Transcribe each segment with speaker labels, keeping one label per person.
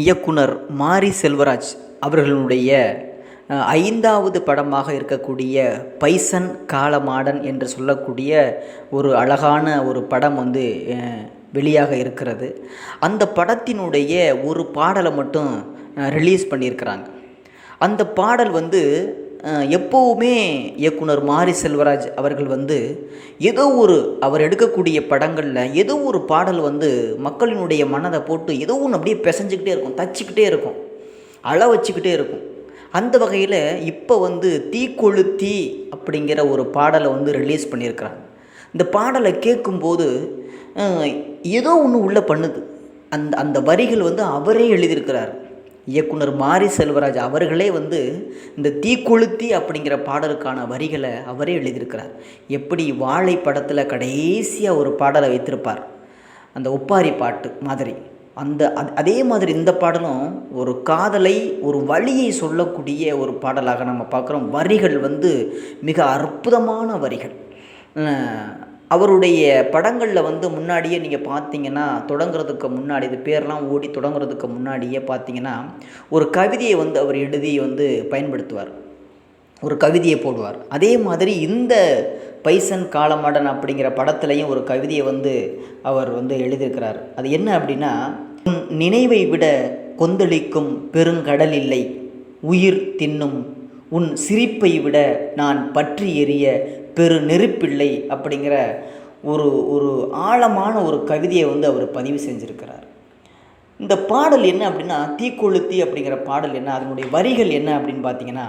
Speaker 1: இயக்குனர் மாரி செல்வராஜ் அவர்களுடைய ஐந்தாவது படமாக இருக்கக்கூடிய பைசன் காலமாடன் என்று சொல்லக்கூடிய ஒரு அழகான ஒரு படம் வந்து வெளியாக இருக்கிறது. அந்த படத்தினுடைய ஒரு பாடலை மட்டும் ரிலீஸ் பண்ணியிருக்கிறாங்க. அந்த பாடல் வந்து எப்போவுமே இயக்குனர் மாரி செல்வராஜ் அவர்கள் வந்து ஏதோ ஒரு அவர் எடுக்கக்கூடிய படங்களில் ஏதோ ஒரு பாடல் வந்து மக்களினுடைய மனதை போட்டு ஏதோ ஒன்று அப்படியே பிசைஞ்சிக்கிட்டே இருக்கும் தச்சிக்கிட்டே இருக்கும் அள வச்சுக்கிட்டே இருக்கும். அந்த வகையில் இப்போ வந்து தீக்கொளுத்தி அப்படிங்கிற ஒரு பாடலை வந்து ரிலீஸ் பண்ணியிருக்கிறாங்க. இந்த பாடலை கேட்கும்போது ஏதோ ஒன்று உள்ளே பண்ணுது. அந்த அந்த வரிகள் வந்து அவரே எழுதியிருக்கிறார். இயக்குனர் மாரி செல்வராஜ் அவர்களே வந்து இந்த தீக்கொளுத்தி அப்படிங்கிற பாடலுக்கான வரிகளை அவரே எழுதியிருக்கிறார். எப்படி வாழை படத்தில் கடைசியாக ஒரு பாடலை வைத்திருப்பார். அந்த ஒப்பாரி பாட்டு மாதிரி. அந்த அதே மாதிரி இந்த பாடலும் ஒரு காதலை ஒரு வழியை சொல்லக்கூடிய ஒரு பாடலாக நம்ம பார்க்குறோம். வரிகள் வந்து மிக அற்புதமான வரிகள். அவருடைய படங்களில் வந்து முன்னாடியே நீங்கள் பார்த்தீங்கன்னா தொடங்குறதுக்கு முன்னாடி இது பேர்லாம் ஓடி தொடங்குறதுக்கு முன்னாடியே பார்த்தீங்கன்னா ஒரு கவிதையை வந்து அவர் எழுதி வந்து பயன்படுத்துவார். ஒரு கவிதையை போடுவார். அதே மாதிரி இந்த பைசன் காலமாடன் அப்படிங்கிற படத்துலையும் ஒரு கவிதையை வந்து அவர் வந்து எழுதியிருக்கிறார். அது என்ன அப்படின்னா உன் நினைவை விட கொந்தளிக்கும் பெருங்கடல் இல்லை உயிர் தின்னும் உன் சிரிப்பை விட நான் பற்றி எறிய பெரு நெருப்பில்லை அப்படிங்கிற ஒரு ஒரு ஆழமான ஒரு கவிதையை வந்து அவர் பதிவு செஞ்சுருக்கிறார். இந்த பாடல் என்ன அப்படின்னா தீக்கொளுத்தி அப்படிங்கிற பாடல் என்ன அதனுடைய வரிகள் என்ன அப்படின்னு பார்த்தீங்கன்னா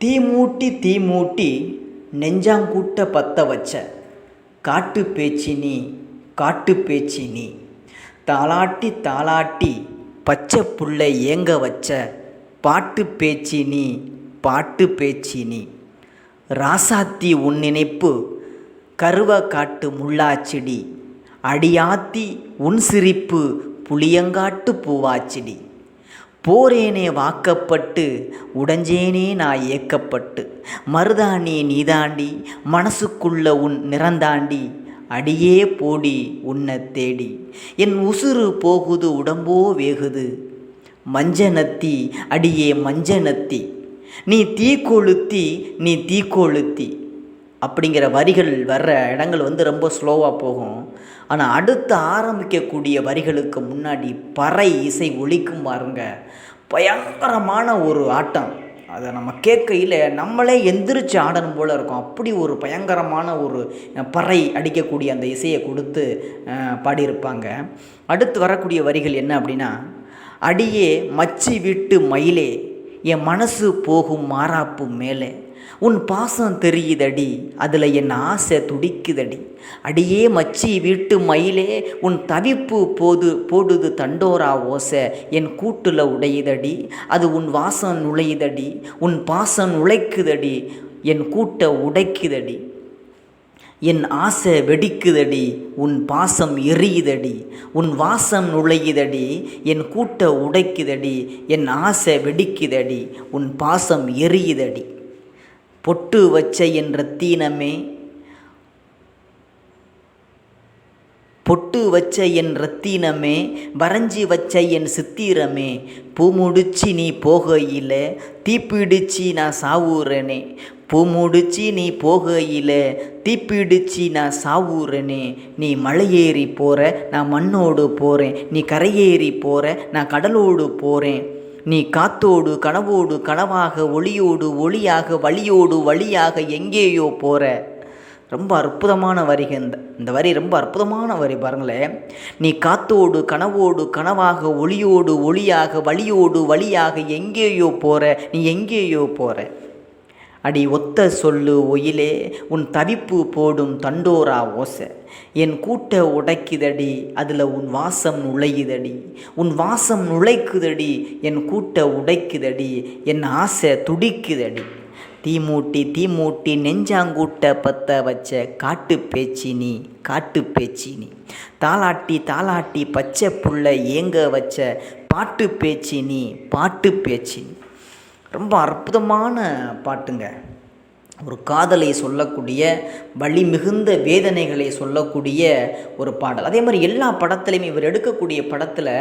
Speaker 1: தீ தீமூட்டி தீமூட்டி நெஞ்சாங்கூட்ட பத்த வச்ச காட்டு பேச்சு நீ காட்டு பேச்சு நீ தாளாட்டி தாளாட்டி பச்சை புள்ளை ஏங்க வச்ச பாட்டு பேச்சு நீ பாட்டு பேச்சி நீ. ராசாத்தி உன் நினைப்பு கருவ காட்டு முள்ளாச்சிடி அடியாத்தி உன் சிரிப்பு புளியங்காட்டு பூவாச்சிடி போரேனே வாக்கப்பட்டு உடஞ்சேனே நான் ஏக்கப்பட்டு. மருதாணி நீதாண்டி மனசுக்குள்ள உன் நிறந்தாண்டி. அடியே போடி உன்னை தேடி. என் உசுறு போகுது உடம்போ வேகுது. மஞ்ச நத்தி அடியே மஞ்ச நத்தி நீ தீக்கொளுத்தி நீ தீக்கொளுத்தி அப்படிங்கிற வரிகள் வர்ற இடங்கள் வந்து ரொம்ப ஸ்லோவாக போகும். ஆனால் அடுத்து ஆரம்பிக்கக்கூடிய வரிகளுக்கு முன்னாடி பறை இசை ஒழிக்கும் பாருங்க. பயங்கரமான ஒரு ஆட்டம். அதை நம்ம கேட்கையில் நம்மளே எந்திரிச்சு ஆடணும் போல் இருக்கும். அப்படி ஒரு பயங்கரமான ஒரு பறை அடிக்கக்கூடிய அந்த இசையை கொடுத்து பாடியிருப்பாங்க. அடுத்து வரக்கூடிய வரிகள் என்ன அப்படின்னா அடியே மச்சி விட்டு மயிலே என் மனசு போகும் மாறாப்பு மேலே. உன் பாசம் தெரியுதடி அதில் என் ஆசை துடிக்குதடி. அடியே மச்சி வீட்டு மயிலே உன் தவிப்பு போது போடுது தண்டோரா ஓசை என் கூட்டில் உடையுதடி. அது உன் வாசம் நுழையுதடி உன் பாசம் நுழைக்குதடி என் கூட்டை உடைக்குதடி. என் ஆசை வெடிக்குதடி உன் பாசம் எரியுதடி உன் வாசம் நுழையுதடி என் கூட்ட உடைக்குதடி என் ஆசை வெடிக்குதடி உன் பாசம் எரியுதடி. பொட்டு வச்ச என் ரத்தீனமே பொட்டு வச்ச என் ரத்தினமே வரைஞ்சி வச்ச என் சித்திரமே பூ முடிச்சு நீ போகையில் தீப்பிடிச்சு நான் சாவுறனே பூ முடிச்சு நீ போகையில் தீப்பிடிச்சு நான் சாவுறனே நீ மலையேறி போகிற நான் மண்ணோடு போகிறேன் நீ கரையேறி போகிற நான் கடலோடு போகிறேன் நீ காத்தோடு கனவோடு கனவாக ஒளியோடு ஒளியாக வழியோடு வழியாக எங்கேயோ போகிற ரொம்ப அற்புதமான வரிக இந்த இந்த வரி ரொம்ப அற்புதமான வரி பாருங்களேன் நீ காத்தோடு கனவோடு கனவாக ஒளியோடு ஒளியாக வழியோடு வழியாக எங்கேயோ போகிற நீ எங்கேயோ போகிற அடி ஒத்த சொல்லு ஒயிலே உன் தவிப்பு போடும் தண்டோரா ஓசை. என் கூட்ட உடைக்குதடி அதில் உன் வாசம் நுழையுதடி. உன் வாசம் நுழைக்குதடி என் கூட்ட உடைக்குதடி என் ஆசை துடிக்குதடி. தீ மூட்டி தீ மூட்டி நெஞ்சாங்கூட்ட பத்த வச்ச காட்டு பேச்சி நீ காட்டு பேச்சி நீ தாளாட்டி பச்சை புள்ள ஏங்க வச்ச பாட்டு பேச்சினி நீ பாட்டு பேச்சி நீ ரொம்ப அற்புதமான பாட்டுங்க. ஒரு காதலை சொல்லக்கூடிய வழி மிகுந்த வேதனைகளை சொல்லக்கூடிய ஒரு பாடல். அதே மாதிரி எல்லா படத்துலையுமே இவர் எடுக்கக்கூடிய படத்தில்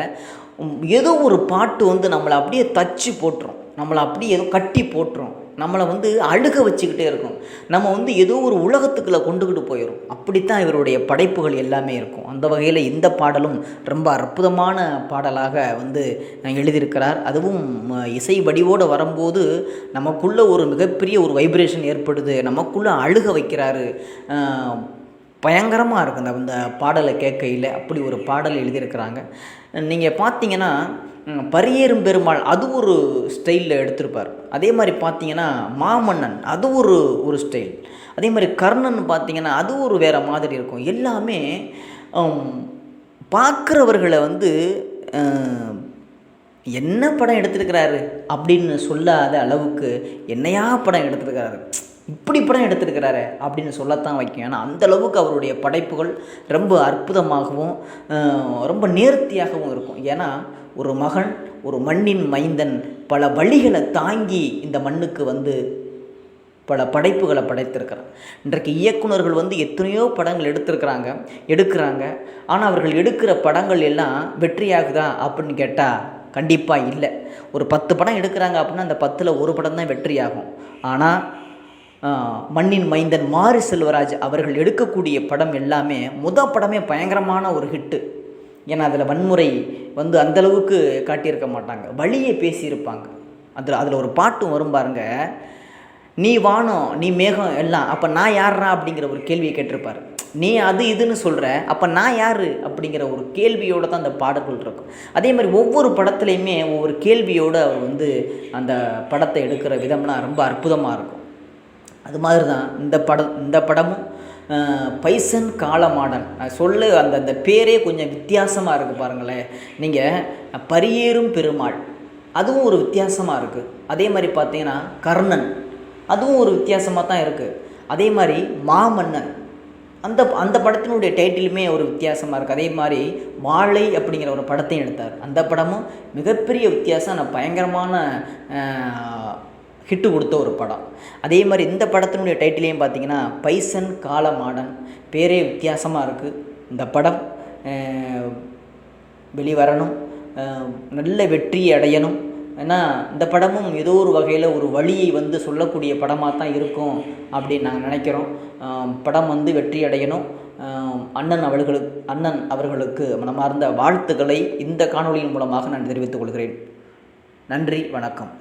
Speaker 1: ஏதோ ஒரு பாட்டு வந்து நம்மளை அப்படியே தச்சு போட்டுரும். நம்மளை அப்படியே ஏதோ கட்டி போட்டுரும். நம்மளை வந்து அழுக வச்சுக்கிட்டே இருக்கும். நம்ம வந்து ஏதோ ஒரு உலகத்துக்குள்ளே கொண்டுக்கிட்டு போயிடும் அப்படித்தான் இவருடைய படைப்புகள் எல்லாமே இருக்கும். அந்த வகையில் இந்த பாடலும் ரொம்ப அற்புதமான பாடலாக வந்து எழுதியிருக்கிறார். அதுவும் இசை வடிவோடு வரும்போது நமக்குள்ளே ஒரு மிகப்பெரிய ஒரு வைப்ரேஷன் ஏற்படுது. நமக்குள்ளே அழுக வைக்கிறாரு. பயங்கரமாக இருக்கும் அந்த அந்த பாடலை கேட்கையில். அப்படி ஒரு பாடல் எழுதியிருக்கிறாங்க. நீங்கள் பார்த்தீங்கன்னா பரியேறும் பெருமாள் அது ஒரு ஸ்டைலில் எடுத்திருப்பார். அதே மாதிரி பார்த்தீங்கன்னா மாமன்னன் அது ஒரு ஒரு ஸ்டைல் அதே மாதிரி கர்ணன் பார்த்தீங்கன்னா அது ஒரு வேறு மாதிரி இருக்கும். எல்லாமே பார்க்குறவர்களை வந்து என்ன படம் எடுத்திருக்கிறாரு அப்படின்னு சொல்லாத அளவுக்கு என்னையா படம் எடுத்திருக்கிறாரு? இப்படி படம் எடுத்திருக்கிறாரு அப்படின்னு சொல்லத்தான் வைக்கும். ஏன்னா அந்தளவுக்கு அவருடைய படைப்புகள் ரொம்ப அற்புதமாகவும் ரொம்ப நேர்த்தியாகவும் இருக்கும். ஏன்னா ஒரு மகன் ஒரு மண்ணின் மைந்தன் பல வழிகளை தாங்கி இந்த மண்ணுக்கு வந்து பல படைப்புகளை படைத்திருக்கிறான். இன்றைக்கு இயக்குநர்கள் வந்து எத்தனையோ படங்கள் எடுத்திருக்கிறாங்க எடுக்கிறாங்க. ஆனால் அவர்கள் எடுக்கிற படங்கள் எல்லாம் வெற்றியாகுதா அப்படின்னு கேட்டால் கண்டிப்பாக இல்லை. ஒரு பத்து படம் எடுக்கிறாங்க அப்படின்னா அந்த பத்தில் ஒரு படம் தான் வெற்றியாகும். ஆனால் மண்ணின் மைந்தன் மாரி செல்வராஜ் அவர்கள் எடுக்கக்கூடிய படம் எல்லாமே முத படமே பயங்கரமான ஒரு ஹிட்டு ஏன்னா அதில் வன்முறை வந்து அந்தளவுக்கு காட்டியிருக்க மாட்டாங்க. வழியை பேசியிருப்பாங்க. அதில் அதில் ஒரு பாட்டும் வரும் பாருங்க. நீ வானம் நீ மேகம் எல்லாம் அப்போ நான் யாரா அப்படிங்கிற ஒரு கேள்வியை கேட்டிருப்பார். நீ அது இதுன்னு சொல்கிற அப்போ நான் யார் அப்படிங்கிற ஒரு கேள்வியோடு தான் அந்த பாடல்கள் இருக்கும். அதே மாதிரி ஒவ்வொரு படத்துலையுமே ஒவ்வொரு கேள்வியோடு அவர் வந்து அந்த படத்தை எடுக்கிற விதம்லாம் ரொம்ப அற்புதமாக இருக்கும். அது மாதிரி தான் இந்த படம் இந்த படமும் பைசன் காலமாடன் சொல்லு அந்த அந்த பேரே கொஞ்சம் வித்தியாசமாக இருக்குது பாருங்களேன். நீங்கள் பரியேறும் பெருமாள். அதுவும் ஒரு வித்தியாசமாக இருக்குது அதே மாதிரி பார்த்தீங்கன்னா கர்ணன். அதுவும் ஒரு வித்தியாசமாக தான் இருக்குது அதே மாதிரி மாமன்னன். அந்த அந்த படத்தினுடைய டைட்டிலுமே ஒரு வித்தியாசமாக இருக்குது அதே மாதிரி மாலை அப்படிங்கிற ஒரு படத்தையும் எடுத்தார். அந்த படமும் மிகப்பெரிய வித்தியாசம். நான் பயங்கரமான ஹிட்டு கொடுத்த ஒரு படம். அதே மாதிரி இந்த படத்தினுடைய டைட்டிலையும் பார்த்தீங்கன்னா பைசன் காலமாடன். பேரே வித்தியாசமாக இருக்குது இந்த படம் வெளிவரணும் நல்ல வெற்றி அடையணும். ஏன்னா இந்த படமும் ஏதோ ஒரு வகையில் ஒரு வழியை வந்து சொல்லக்கூடிய படமாக தான் இருக்கும் அப்படின்னு நாங்கள் நினைக்கிறோம். படம் வந்து வெற்றி அடையணும். அண்ணன் அவர்களுக்கு அண்ணன் அவர்களுக்கு மனமார்ந்த வாழ்த்துக்களை இந்த காணொலியின் மூலமாக நான் தெரிவித்துக் கொள்கிறேன். நன்றி வணக்கம்.